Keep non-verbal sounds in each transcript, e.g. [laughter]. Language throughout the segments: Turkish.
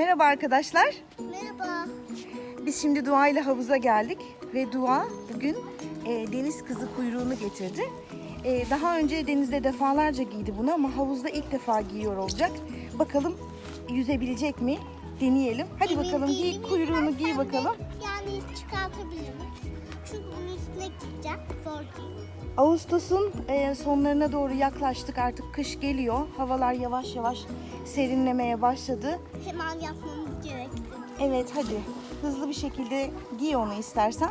Merhaba arkadaşlar. Merhaba. Biz şimdi Dua ile havuza geldik ve Dua bugün e, deniz kızı kuyruğunu getirdi. E, daha önce denizde defalarca giydi bunu ama havuzda ilk defa giyiyor olacak. Bakalım yüzebilecek mi? Deneyelim. Hadi Emin bakalım giy değilim. kuyruğunu giy İstersen de bakalım. Yani çıkartabilirim. Çünkü bunun üstüne gideceğim. Değil. Ağustos'un e, sonlarına doğru yaklaştık. Artık kış geliyor. Havalar yavaş yavaş serinlemeye başladı. Hemen yapmamız gerekti. Evet hadi hızlı bir şekilde giy onu istersen.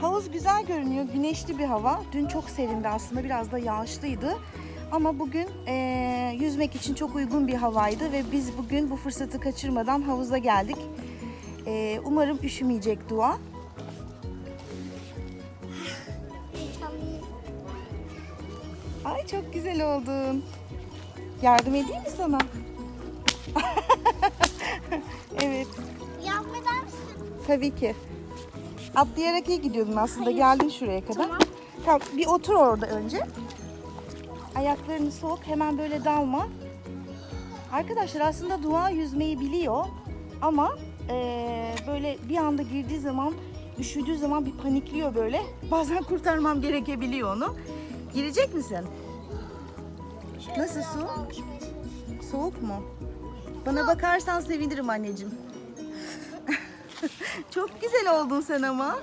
Havuz güzel görünüyor. Güneşli bir hava. Dün çok serindi aslında. Biraz da yağışlıydı. Ama bugün eee, yüzmek için çok uygun bir havaydı ve biz bugün bu fırsatı kaçırmadan havuza geldik. Eee, umarım üşümeyecek Dua. Ay çok güzel oldun. Yardım edeyim mi sana? [laughs] evet, Yardım eder misin? tabii ki. Atlayarak iyi gidiyordun aslında. Hayır. Geldin şuraya kadar. Tamam. Tamam, bir otur orada önce. Ayaklarını sok, hemen böyle dalma. Arkadaşlar aslında Dua yüzmeyi biliyor ama eee, böyle bir anda girdiği zaman, üşüdüğü zaman bir panikliyor böyle. [laughs] Bazen kurtarmam gerekebiliyor onu. Girecek misin? Nasıl su? Soğuk mu? Bana bakarsan sevinirim anneciğim. [laughs] Çok güzel oldun sen ama.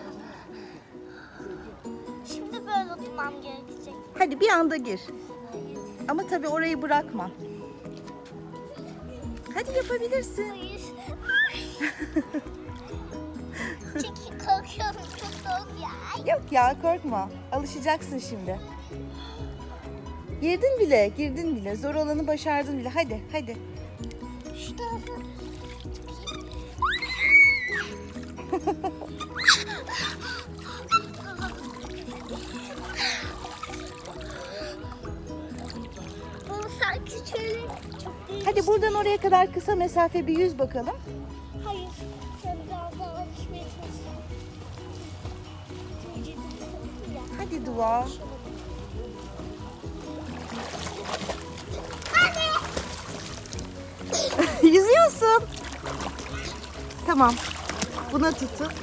Şimdi böyle tutmam gerekecek. Hadi bir anda gir. Ama tabii orayı bırakma. Hadi yapabilirsin. Hayır. Çünkü korkuyorum çok soğuk ya. Yok ya korkma. Alışacaksın şimdi. Girdin bile, girdin bile. Zor olanı başardın bile. Hadi, hadi. Şu tarafı. Hadi buradan oraya kadar kısa mesafe bir yüz bakalım. Hadi Dua. [laughs] Yüzüyorsun. Tamam. Buna tutun. [laughs]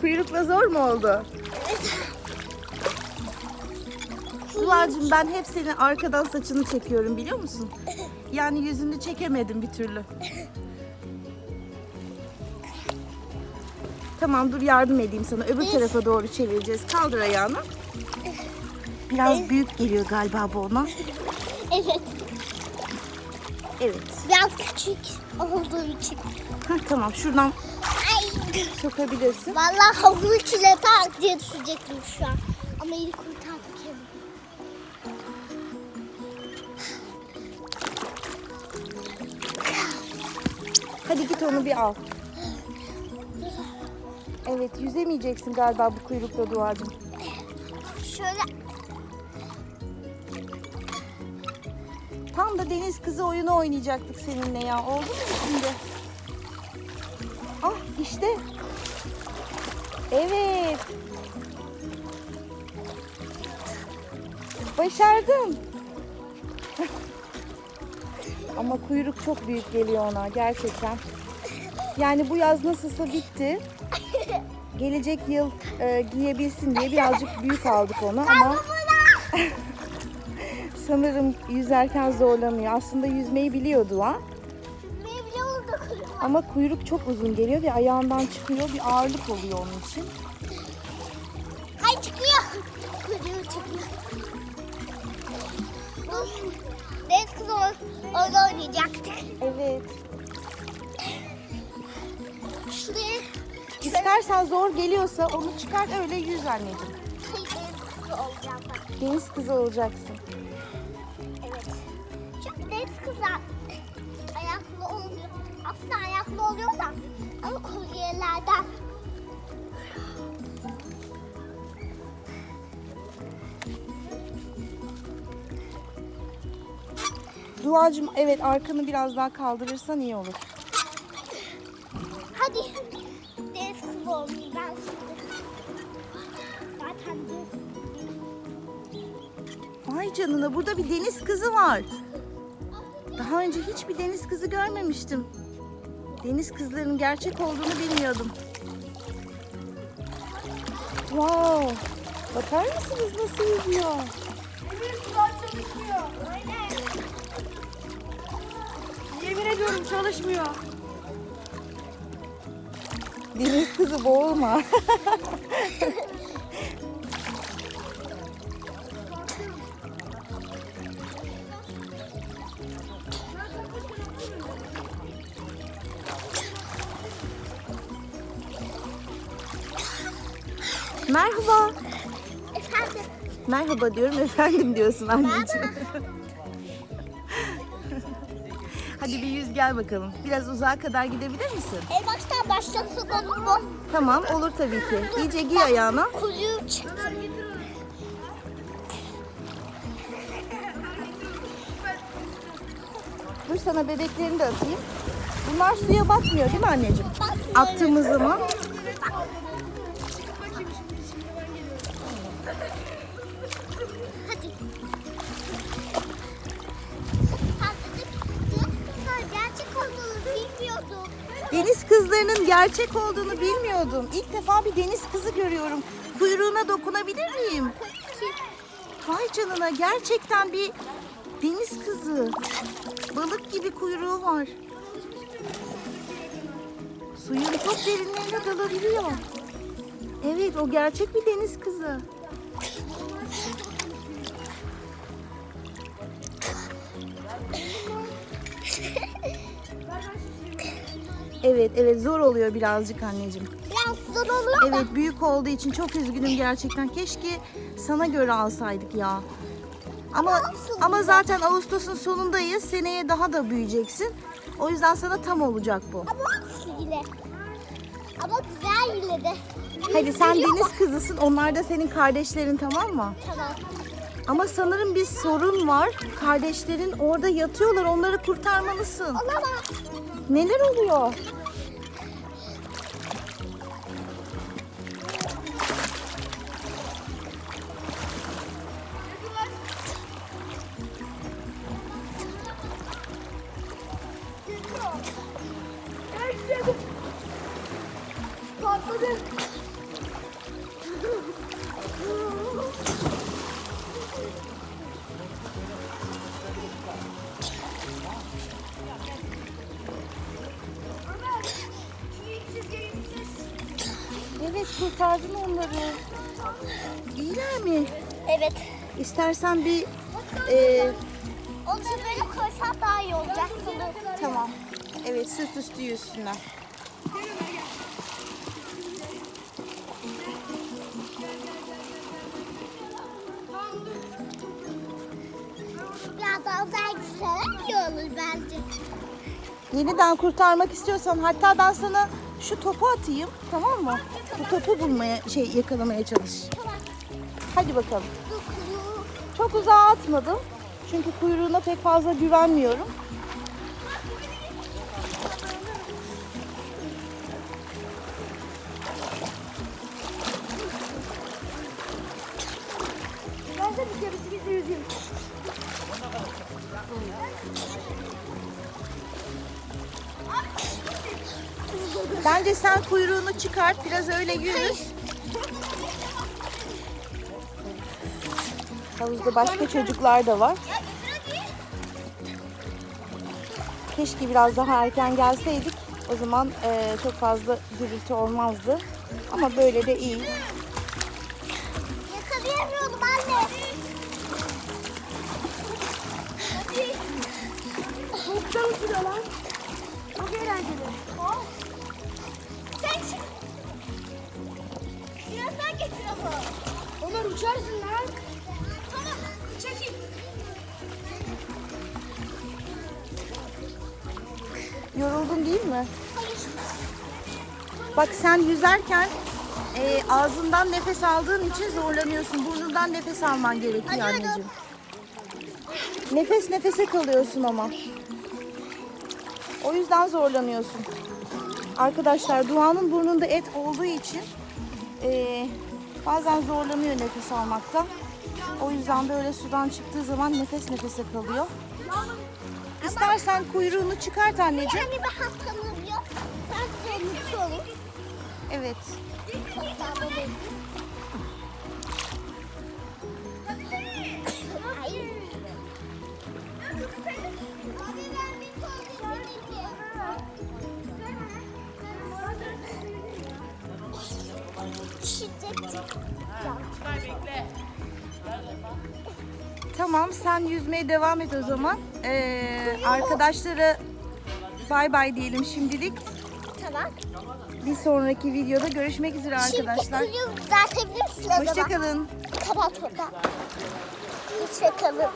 Kuyrukla zor mu oldu? Duacığım ben hep senin arkadan saçını çekiyorum biliyor musun? Yani yüzünü çekemedim bir türlü. Tamam dur yardım edeyim sana. Öbür tarafa doğru çevireceğiz. Kaldır ayağını. Biraz büyük geliyor galiba bu ona. Evet. Evet. Biraz küçük olduğum için. Heh, tamam şuradan Ay. sokabilirsin. Vallahi havlu içine tak diye düşecektim şu an. Ama iyi kurtardık kendimi. Hadi git onu bir al. Evet yüzemeyeceksin galiba bu kuyrukla duacım. Şöyle Tam da deniz kızı oyunu oynayacaktık seninle ya. Oldu mu şimdi? Ah işte. Evet. Başardın. Ama kuyruk çok büyük geliyor ona gerçekten. Yani bu yaz nasılsa bitti. Gelecek yıl e, giyebilsin diye birazcık büyük aldık onu ama [laughs] sanırım yüzerken zorlanıyor. Aslında yüzmeyi biliyordu ha. yüzmeyi. Ama kuyruk çok uzun geliyor ve ayağından çıkıyor. Bir ağırlık oluyor onun için. Ay çıkıyor. Kuyruğu çıkıyor. Deniz kızı oyun oynayacaktık. Evet. İstersen zor geliyorsa onu çıkart öyle yüz anneciğim. deniz kızı olacağım ben. Deniz kızı olacaksın. Evet. Çünkü deniz kızlar ayaklı oluyor. Aslında ayaklı oluyor da ama kolyelerden. Duacım evet arkanı biraz daha kaldırırsan iyi olur. Canına burada bir deniz kızı var. Daha önce hiç bir deniz kızı görmemiştim. Deniz kızlarının gerçek olduğunu bilmiyordum. Wow! Bakar mısınız nasıl yüzüyor? Yemin ediyorum çalışmıyor. Deniz kızı boğulma. [laughs] Merhaba. Efendim. Merhaba diyorum efendim diyorsun anneciğim. [laughs] Hadi bir yüz gel bakalım. Biraz uzağa kadar gidebilir misin? En baştan başlasın olur mu? Tamam olur tabii ki. İyice giy ayağına. Kuyruğum çıktı. Dur sana bebeklerini de atayım. Bunlar suya batmıyor değil mi anneciğim? Attığımız zaman deniz kızlarının gerçek olduğunu bilmiyordum. İlk defa bir deniz kızı görüyorum. Kuyruğuna dokunabilir miyim? Vay canına gerçekten bir deniz kızı. Balık gibi kuyruğu var. Suyun çok derinlerine dalabiliyor. Evet o gerçek bir deniz kızı. Evet evet zor oluyor birazcık anneciğim. Biraz zor oluyor da. Evet büyük olduğu için çok üzgünüm gerçekten. Keşke sana göre alsaydık ya. Ama ama zaten Ağustos'un sonundayız. Seneye daha da büyüyeceksin. O yüzden sana tam olacak bu. Ama yine. Ama güzel yine de. Hadi sen Biliyor deniz musun? kızısın. Onlar da senin kardeşlerin tamam mı? Tamam. Ama sanırım bir sorun var. Kardeşlerin orada yatıyorlar. Onları kurtarmalısın. Olamaz. Neler oluyor? Kurtardın onları. İyiler mi? Evet. İstersen bir e, Onları böyle koysam daha iyi olacak tamam. Evet sırt üstü yüzsünler. Biraz daha uzak gitseler iyi olur bence. Yeniden kurtarmak istiyorsan hatta ben sana şu topu atayım tamam mı? Bu topu bulmaya şey yakalamaya çalış. Hadi bakalım. Çok uzağa atmadım. Çünkü kuyruğuna pek fazla güvenmiyorum. Bence sen kuyruğunu çıkart biraz öyle yüz. Havuzda başka çocuklar da var. Keşke biraz daha erken gelseydik. O zaman eee, çok fazla gürültü olmazdı. Ama böyle de iyi. Yakalayamıyorum anne. Çok çalışıyor lan. Çok eğlenceli. Ama. Ömer uçarsın lan. Tamam. Çekil. Yoruldun değil mi? Hayır. Bak sen yüzerken eee, ağzından nefes aldığın için zorlanıyorsun. Burnundan nefes alman gerekiyor Hadi, anneciğim. Nefes nefese kalıyorsun ama. O yüzden zorlanıyorsun. Arkadaşlar Dua'nın burnunda et olduğu için eee, bazen zorlanıyor nefes almakta. O yüzden böyle sudan çıktığı zaman nefes nefese kalıyor. İstersen kuyruğunu çıkart anneciğim. Yani bir hastalığım yok. Sadece unutuyorum. Evet. Tamam sen yüzmeye devam et o zaman. Ee, arkadaşlara bay bay diyelim şimdilik. Tamam. Bir sonraki videoda görüşmek üzere arkadaşlar. Şimdi kuyruğu düzeltebilir misin acaba? Hoşçakalın. Kapat oradan. Hoşçakalın.